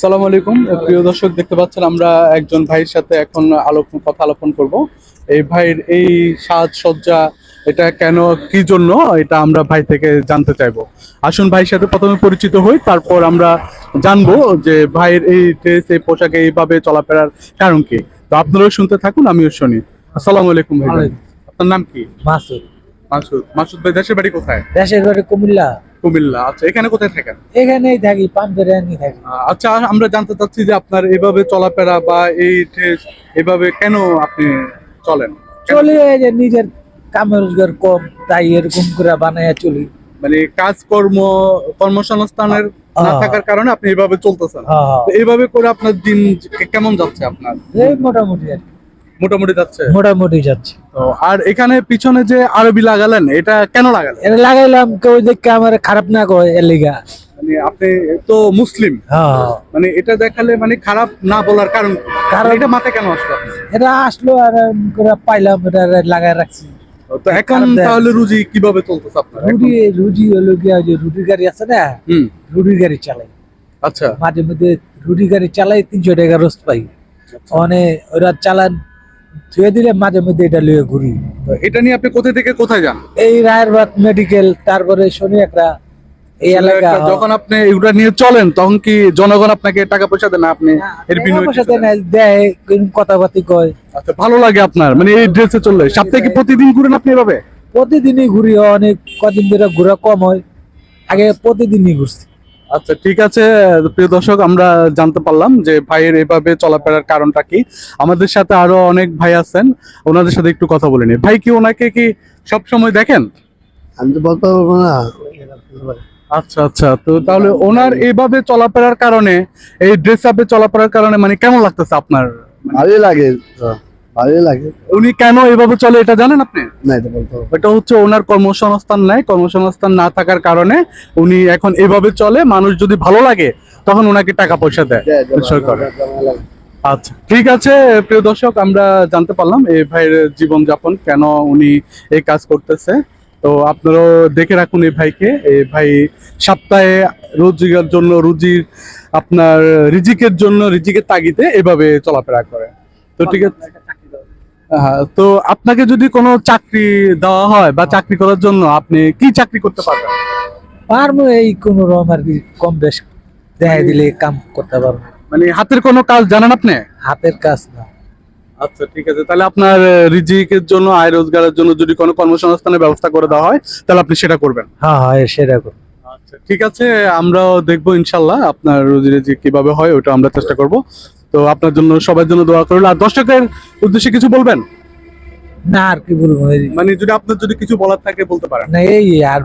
সালাম আলাইকুম। প্রিয় দর্শক দেখতে পাচ্ছেন আমরা একজন ভাইয়ের সাথে এখন আলোপ কথা আলোপন করব। এই ভাইয়ের এই সাজসজ্জা এটা কেন কি জন্য এটা আমরা ভাই থেকে জানতে চাইব। আসুন ভাইয়ের সাথে প্রথমে পরিচিত হই তারপর আমরা জানব যে ভাইয়ের এই ড্রেস এই পোশাকে এইভাবে চলাফেরার কারণ কি। তো আপনারাও শুনতে থাকুন আমিও শুনি। আসসালামু আলাইকুম ভাই। আপনার নাম কি? মাসুদ। মাসুদ। মাসুদ ভাই দেশের বাড়ি কোথায়? দেশের বাড়ি কুমিল্লা। কুমিল্লা। আচ্ছা এখানে কোথায় থাকেন? এখানেই থাকি পাম্পের আনি থাকি আচ্ছা আমরা জানতে চাচ্ছি যে আপনার এইভাবে চলাফেরা বা এই এইভাবে কেন আপনি চলেন? চলি যে নিজের কামের রোজগার কম তাই এরকম করে বানাইয়া চলি। মানে কাজকর্ম কর্মসংস্থানের না থাকার কারণে আপনি এভাবে চলতেছেন। হ্যাঁ, হ্যাঁ। এইভাবে করে আপনার দিন কেমন যাচ্ছে আপনার? এই মোটামুটি আর কি। মোটামুটি যাচ্ছে? মোটামুটি যাচ্ছে। তো আর এখানে পিছনে যে আরবি লাগালেন এটা কেন লাগালেন? এটা লাগাইলাম কেউ দেখে আমার খারাপ না কয় এর লিগা। মানে আপনি তো মুসলিম। হ্যাঁ। মানে এটা দেখালে মানে খারাপ না বলার কারণ কি? কারণ- এটা মাথায় কেন আসলো এটা আসলো আর পাইলাম এটা লাগাই রাখছি। তো এখন তাহলে রুজি কীভাবে চলতেছে আপনার? রুটি রুটি হলো গিয়া যে রুটির গাড়ি আছে না? হুম। রুটির গাড়ি চালাই। আচ্ছা। মাঝে মধ্যে রুটি গাড়ি চালাই তিনশো টাকা রোজ পাই। মানে ওরা চালান ধুয়ে দিলে মাঝে মধ্যে এটা লিয়ে ঘুরি। এটা নিয়ে আপনি কোথা থেকে কোথায় যান? এই রায়েরবাদ মেডিকেল তারপরে শনি একটা এই এলাকা যখন আপনি এগুলা নিয়ে চলেন তখন কি জনগণ আপনাকে টাকা পয়সা দেন না? আপনি এর বিনিময়ে কিছু দেন? দেয় কথাবার্তি কয়। আচ্ছা ভালো লাগে আপনার। মানে এই ড্রেসে চললে সপ্তাহে কি প্রতিদিন ঘুরেন আপনি এভাবে? প্রতিদিনই ঘুরি অনেক কদিন ধরে ঘোরা কম হয়। আগে প্রতিদিনই ঘুরছি। আচ্ছা ঠিক আছে প্রিয় দর্শক আমরা জানতে পারলাম যে ভাইয়ের এভাবে চলাফেরার কারণটা কি। আমাদের সাথে আরও অনেক ভাই আছেন ওনাদের সাথে একটু কথা বলে নিই। ভাই কি ওনাকে কি সব সময় দেখেন? আমি তো বলতে পারব না। আচ্ছা আচ্ছা তো তাহলে ওনার এইভাবে চলাফেরার কারণে এই ড্রেস আপে চলাফেরার কারণে মানে কেমন লাগতেছে আপনার? ভালোই লাগে ভালোই লাগে। উনি কেন এইভাবে চলে এটা জানেন আপনি? না এটা বলতে এটা হচ্ছে ওনার কর্মসংস্থান নাই। কর্মসংস্থান না থাকার কারণে উনি এখন এভাবে চলে মানুষ যদি ভালো লাগে তখন ওনাকে টাকা পয়সা দেয় বিষয় করে। আচ্ছা ঠিক আছে প্রিয় দর্শক আমরা জানতে পারলাম এই ভাইয়ের জীবনযাপন কেন উনি এই কাজ করতেছে। তো আপনারাও দেখে রাখুন এই ভাইকে। এই ভাই সপ্তাহে রোজগার জন্য রুজির আপনার রিজিকের জন্য রিজিকের তাগিদে এভাবে চলাফেরা করে। তো ঠিক আছে। তো আপনাকে যদি কোনো চাকরি দেওয়া হয় বা চাকরি করার জন্য আপনি কি চাকরি করতে পারবেন? পারব এই কোন রকম আর কি কম বেশ দেখাই দিলে কাম করতে পারব। মানে হাতের কোনো কাজ জানেন আপনি? হাতের কাজ না। আচ্ছা ঠিক আছে। তাহলে আপনার রিজিকের জন্য আয় রোজগারের জন্য যদি কোনো কর্মসংস্থানের ব্যবস্থা করে দেওয়া হয় তাহলে আপনি সেটা করবেন। হ্যাঁ হ্যাঁ সেটা করব। আচ্ছা ঠিক আছে। আমরাও দেখব ইনশাল্লাহ আপনার রুজি রুজি কীভাবে হয় ওটা আমরা চেষ্টা করব। তো আপনার জন্য সবার জন্য দোয়া করল। আর দর্শকের উদ্দেশ্যে কিছু বলবেন? না আর কি বলব? মানে যদি আপনার যদি কিছু বলার থাকে বলতে পারেন। না এই আর